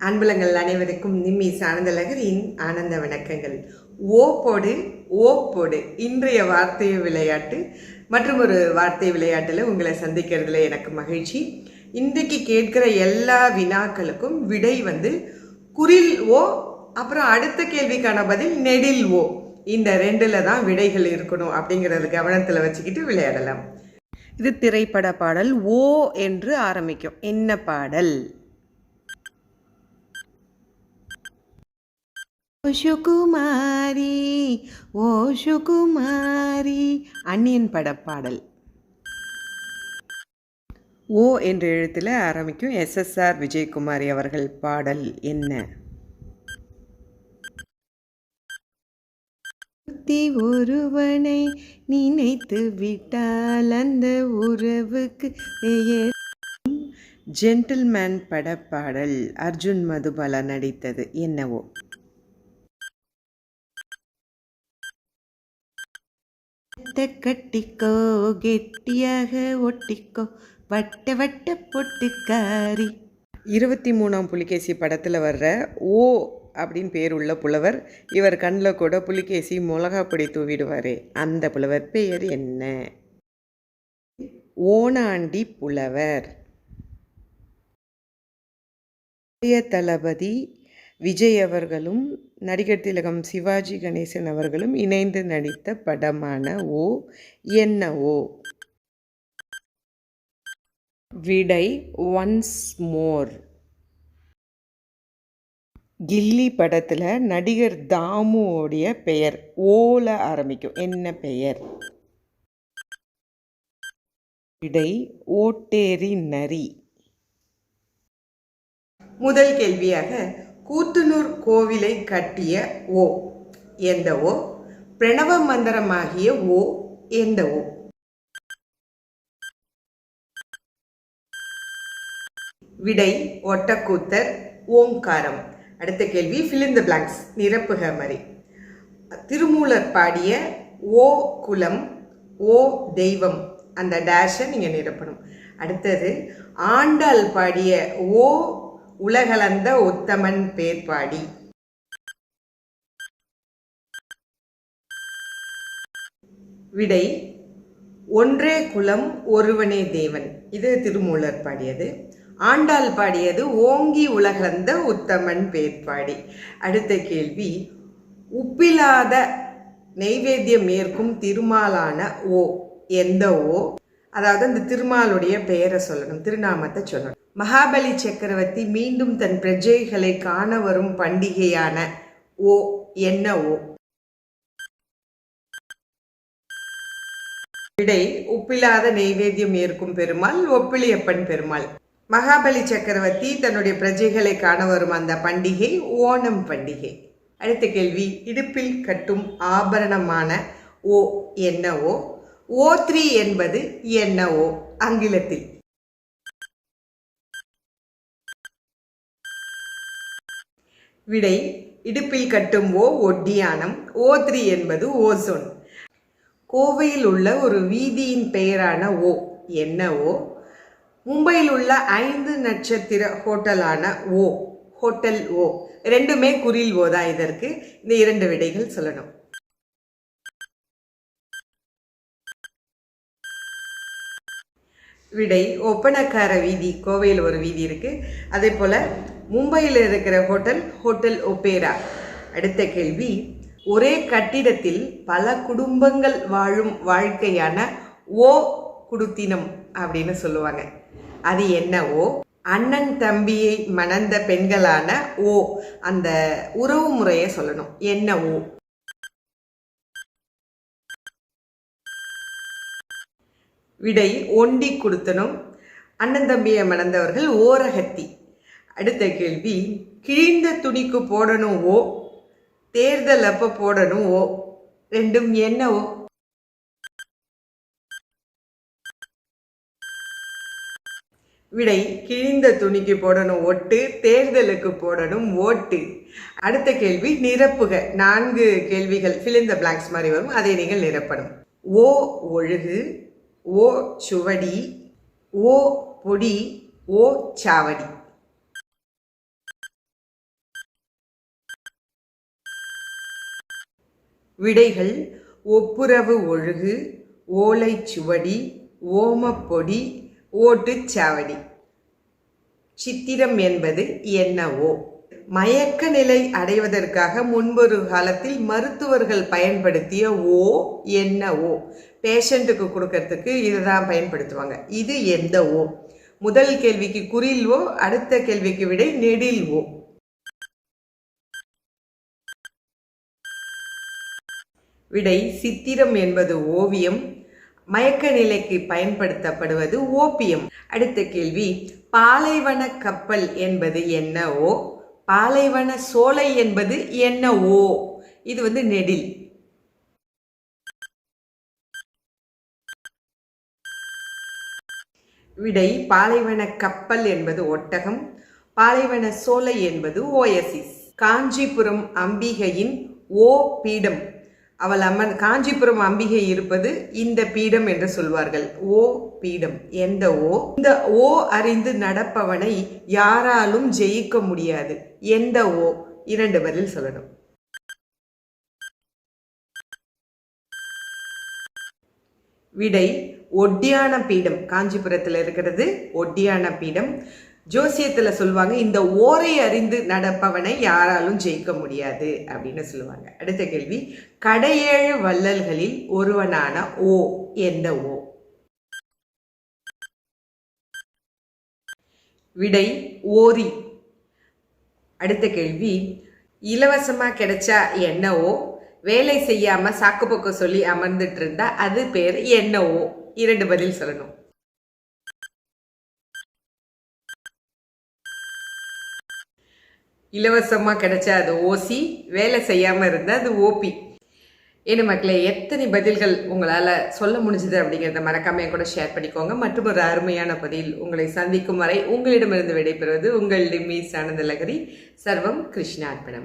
அன்புலங்கள் அனைவருக்கும் நிம்மி சானந்தலகரின் ஆனந்த வணக்கங்கள். ஓ ஓப்போடு இன்றைய வார்த்தை விளையாட்டு மற்றும் ஒரு வார்த்தை விளையாட்டில் உங்களை சந்திக்கிறதுல எனக்கு மகிழ்ச்சி. இன்றைக்கு கேட்கிற எல்லா வினாக்களுக்கும் விடை வந்து குரில் ஓ அப்புறம் அடுத்த கேள்விக்கான பதில் நெடில் ஓ. இந்த ரெண்டில் தான் விடைகள் இருக்கணும் அப்படிங்கிறது கவனத்தில் வச்சுக்கிட்டு விளையாடலாம். இது திரைப்பட பாடல் ஓ என்று ஆரம்பிக்கும். என்ன பாடல்? ஓ சுகுமாரி ஓ சுகுமாரி. அந்நியன் பட பாடல் ஓ என்ற எழுத்தில் ஆரம்பிக்கும் எஸ்எஸ்ஆர் விஜயகுமாரி அவர்கள் பாடல் என்ன? ஒருவனை நினைத்து விட்டால் அந்த உறவுக்கு பெயர். ஜென்டில்மேன் பட பாடல் அர்ஜுன் மதுபாலா நடித்தது என்னவோ? கட்ட கட்டிக்கோ கெட்டியாக ஒட்டிக்கோ வட்ட வட்ட பொட்டுக்காரி இருபத்தி மூணாம் புலிகேசி படத்தில் வர்ற ஓ அப்படின்னு பேர் உள்ள புலவர் இவர் கண்ணில் கூட புலிகேசி மிளகா பொடி தூவிடுவார் அந்த புலவர் பெயர் என்ன? ஓனாண்டி புலவர். தளபதி விஜய் அவர்களும் நடிகர் திலகம் சிவாஜி கணேசன் அவர்களும் இணைந்து நடித்த படமான ஓ என்ன ஓ? விடை ஒன்ஸ் மோர் கில்லி படத்தில் நடிகர் தாமுவோடைய பெயர். ஓல ஆரம்பிக்கும். என்ன பெயர்? விடை ஓட்டேரி நரி. முதல் கேள்வியாக கூத்துனூர் கோவிலை கட்டிய ஓ எந்த ஓ பிரணவ மந்திரமாகிய ஓ எந்த ஓ. விடை ஒட்டக்கூத்தர் ஓங்காரம் அடுத்த கேள்வி fill the நிரப்புக மாதிரி திருமூலர் பாடிய ஓ குலம் ஓ தெய்வம் அந்த டேஷை நீங்கள் நிரப்பணும். அடுத்தது ஆண்டாள் பாடிய ஓ உலகளந்த உத்தமன் பேர்பாடி. விடை ஒன்றே குலம் ஒருவனே தேவன். இது திருமூலர் பாடியது. ஆண்டாள் பாடியது ஓங்கி உலகந்த உத்தமன் பேர்பாடி. அடுத்த கேள்வி உப்பில்லாத நெய்வேத்தியம் ஏற்கும் திருமாலான ஓ எந்த ஓ? அதாவது அந்த திருமாலுடைய பெயரை சொல்லணும் திருநாமத்தை சொல்லணும். மகாபலி சக்கரவர்த்தி மீண்டும் தன் பிரஜைகளை காண வரும் பண்டிகையான ஓ என்ன ஓ? விடை ஒப்பில்லாத நெய்வேத்தியம் ஏற்கும் பெருமாள் ஒப்பிலியப்பன் பெருமாள். மகாபலி சக்கரவர்த்தி தன்னுடைய பிரஜைகளை காண வரும் அந்த பண்டிகை ஓணம் பண்டிகை. அடுத்த கேள்வி இடுப்பில் கட்டும் ஆபரணமான ஓ என்னவோ ஓ? த்ரீ என்பது என்னவோ ஆங்கிலத்தில் விடை இடுப்பில் கட்டும் ஓ ஒட்டியானம் ஓ த்ரீ என்பது ஓசோன் கோவையில் உள்ள ஒரு வீதியின் பெயரான ஓ என்ன ஓ? மும்பையில் உள்ள ஐந்து நட்சத்திர ஹோட்டலான ஓ ஹோட்டல் ஓ. ரெண்டுமே குறில் ஓதா இதற்கு. இந்த இரண்டு விடைகள் சொல்லணும். விடை ஒப்பனக்கார வீதி. கோவையில் ஒரு வீதி இருக்கு. அதே போல மும்பையில் இருக்கிற ஹோட்டல் ஹோட்டல் ஒப்பேரா அடுத்த கேள்வி ஒரே கட்டிடத்தில் பல குடும்பங்கள் வாழும் வாழ்க்கையான ஓ குடுத்தினம் அப்படின்னு சொல்லுவாங்க. அது என்ன ஓ? அண்ணன் தம்பியை மணந்த பெண்களான ஓ அந்த உறவு முறையை சொல்லணும். என்ன ஓ? விடை ஒண்டி கொடுத்தனும். அண்ணன் தம்பியை மணந்தவர்கள் ஓரகத்தி. அடுத்த கேள்வி கிழிந்த துணிக்கு போடணும் ஓ தேர்தல் அப்போ போடணும் ஓ ரெண்டும் என்ன ஓ விடை கிழிந்த துணிக்கு போடணும் ஒட்டு தேர்தலுக்கு போடணும் ஓட்டு. அடுத்த கேள்வி நிரப்புக. நான்கு கேள்விகள் ஃபிலிந்த in மாதிரி வரும். அதை நீங்கள் நிரப்பணும். ஓ ஒழுகு ஓ சுவடி ஓ பொடி ஓ சாவடி. விடைகள் ஒப்புரவு ஒழுகு ஓலைச்சுவடி ஓமப்பொடி ஓட்டுச்சாவடி சித்திரம் என்பது என்னவோ மயக்க நிலை அடைவதற்காக முன்பொரு காலத்தில் மருத்துவர்கள் பயன்படுத்திய ஓ என்ன ஓ. பேஷண்ட்டுக்கு கொடுக்கறதுக்கு இதை தான் பயன்படுத்துவாங்க. இது எந்த ஓ? முதல் கேள்விக்கு குறில் ஓ அடுத்த கேள்விக்கு விடை நெடில் ஓ. விடை சித்திரம் என்பது ஓவியம் மயக்க நிலைக்கு பயன்படுத்தப்படுவது ஓபியம் அடுத்த கேள்வி பாலைவன கப்பல் என்பது என்னவோ பாலைவன சோலை என்பது என்னவோ இது வந்து நெடில். விடை பாலைவன கப்பல் என்பது ஒட்டகம் பாலைவன சோலை என்பது ஓயசிஸ். காஞ்சிபுரம் அம்பிகையின் ஓ பீடம். அவள் அம்மன் காஞ்சிபுரம் அம்பிகை இருப்பது இந்த பீடம் என்று சொல்வார்கள். ஓ பீடம். எந்த ஓ? இந்த ஓ அறிந்து நடப்பவனை யாராலும் ஜெயிக்க முடியாது. எந்த ஓ? இரண்டு பதில் சொல்லணும். விடை ஒட்டியான பீடம். காஞ்சிபுரத்தில் இருக்கிறது ஒட்டியான பீடம். ஜோசியத்தில் சொல்லுவாங்க இந்த ஓரை அறிந்து நடப்பவனை யாராலும் ஜெயிக்க முடியாது அப்படின்னு சொல்லுவாங்க. அடுத்த கேள்வி கடையேழு வள்ளல்களில் ஒருவனான ஓ எந்த ஓ? விடை ஓரி. அடுத்த கேள்வி இலவசமாக கிடைச்சா என்னவோ வேலை செய்யாமல் சாக்கு போக்க சொல்லி அமர்ந்துட்டு இருந்தா அது பேர் என்னவோ இரண்டு பதில் சொல்லணும். இலவசமாக கிடைச்சா அது ஓசி வேலை செய்யாமல் இருந்தால் அது ஓபி என்ன மக்களே எத்தனை பதில்கள் உங்களால் சொல்ல முடிஞ்சது அப்படிங்கிறத மறக்காம கூட ஷேர் பண்ணிக்கோங்க. மற்றும் ஒரு அருமையான பதில் உங்களை சந்திக்கும் வரை உங்களிடமிருந்து விடைபெறுவது உங்கள் டிம்மி ஆனந்தலகரி சர்வம் கிருஷ்ணார்ப்பணம்